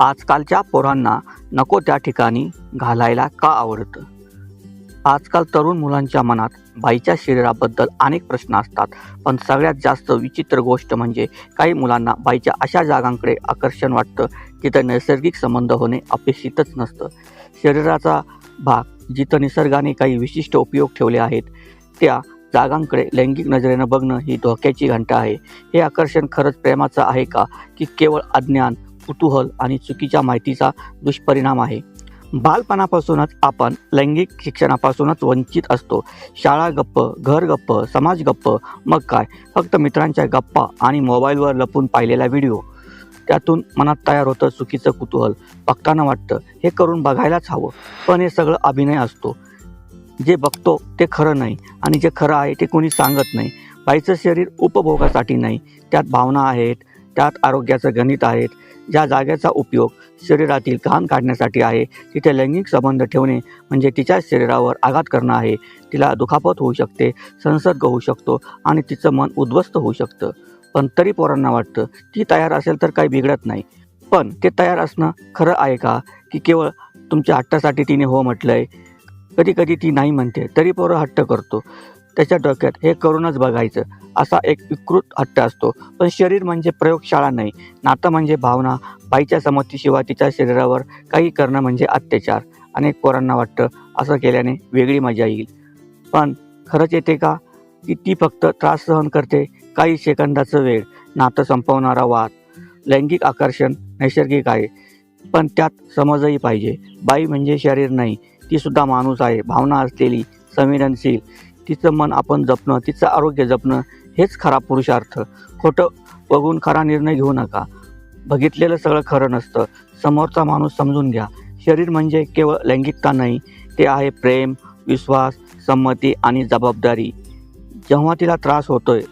आजकालच्या पोरांना नको त्या ठिकाणी घालायला का आवडतं? आजकाल तरुण मुलांच्या मनात बाईच्या शरीराबद्दल अनेक प्रश्न असतात. पण सगळ्यात जास्त विचित्र गोष्ट म्हणजे काही मुलांना बाईच्या अशा जागांकडे आकर्षण वाटतं जिथं नैसर्गिक संबंध होणे अपेक्षितच नसतं. शरीराचा भाग जिथं निसर्गाने काही विशिष्ट उपयोग ठेवले आहेत त्या जागांकडे लैंगिक नजरेनं बघणं ही धोक्याची घंटा आहे. हे आकर्षण खरंच प्रेमाचं आहे का? की केवळ अज्ञान कुतूहल आणि चुकीच्या माहितीचा दुष्परिणाम आहे. बालपणापासूनच आपण लैंगिक शिक्षणापासूनच वंचित असतो. शाळा गप्प घर गप्प समाज गप्प मग काय? फक्त मित्रांच्या गप्पा आणि मोबाईलवर लपून पाहिलेला व्हिडिओ. त्यातून मनात तयार होतं चुकीचं कुतूहल. बघताना वाटतं हे करून बघायलाच हवं. पण हे सगळं अभिनय असतो. जे बघतो ते खरं नाही आणि जे खरं आहे ते कोणी सांगत नाही. बाईचं शरीर उपभोगासाठी नाही. त्यात भावना आहेत त्यात आरोग्याचं गणित आहेत ज्या जागेचा उपयोग शरीरातील घाण काढण्यासाठी आहे तिथे लैंगिक संबंध ठेवणे म्हणजे तिच्या शरीरावर आघात करणं आहे. तिला दुखापत होऊ शकते संसर्ग होऊ शकतो आणि तिचं मन उद्ध्वस्त होऊ शकतं. पण तरी पोरांना वाटतं ती तयार असेल तर काही बिघडत नाही. पण ते तयार असणं खरं आहे का? की केवळ तुमच्या हट्टासाठी तिने हो म्हटलं आहे कधी कधी ती नाही म्हणते तरी पोरं हट्ट करतो. त्याच्या डोक्यात हे करूनच बघायचं. असा एक विकृत हट्ट असतो. पण शरीर म्हणजे प्रयोगशाळा नाही. नातं म्हणजे भावना. बाईच्या समतीशिवाय तिच्या शरीरावर काही करणं म्हणजे अत्याचार. अनेक पोरांना वाटतं असं केल्याने वेगळी मजा येईल. पण खरंच येते का? की ती फक्त त्रास सहन करते. काही सेकंदाचं वेळ. नातं संपवणारा वाद. लैंगिक आकर्षण नैसर्गिक आहे. पण त्यात समजही पाहिजे. बाई म्हणजे शरीर नाही. ती सुद्धा माणूस आहे. भावना असलेली संवेदनशील. तिचं मन आपण जपणं तिचं आरोग्य जपणं हेच खरा पुरुषार्थ. खोटं बघून खरा निर्णय घेऊ नका. बघितलेलं सगळं खरं नसतं. समोरचा माणूस समजून घ्या. शरीर म्हणजे केवळ लैंगिकता नाही ते आहे प्रेम विश्वास संमती आणि जबाबदारी. जेव्हा तिला त्रास होतोय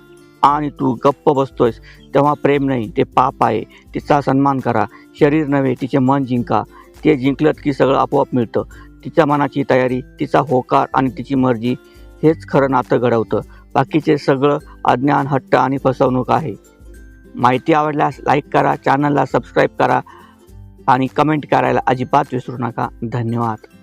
आणि तू गप्प बसतोयस तेव्हा प्रेम नाही ते पाप आहे. तिचा सन्मान करा. शरीर नव्हे तिचे मन जिंका. ते जिंकलं की सगळं आपोआप मिळतं. तिच्या मनाची तयारी तिचा होकार आणि तिची मर्जी हेच खरं नातं घडवतं. बाकीचे सगळं अज्ञान हट्ट आणि फसवणूक आहे. माहिती आवडल्यास लाईक करा चॅनलला सबस्क्राईब करा आणि कमेंट करायला अजिबात विसरू नका. धन्यवाद.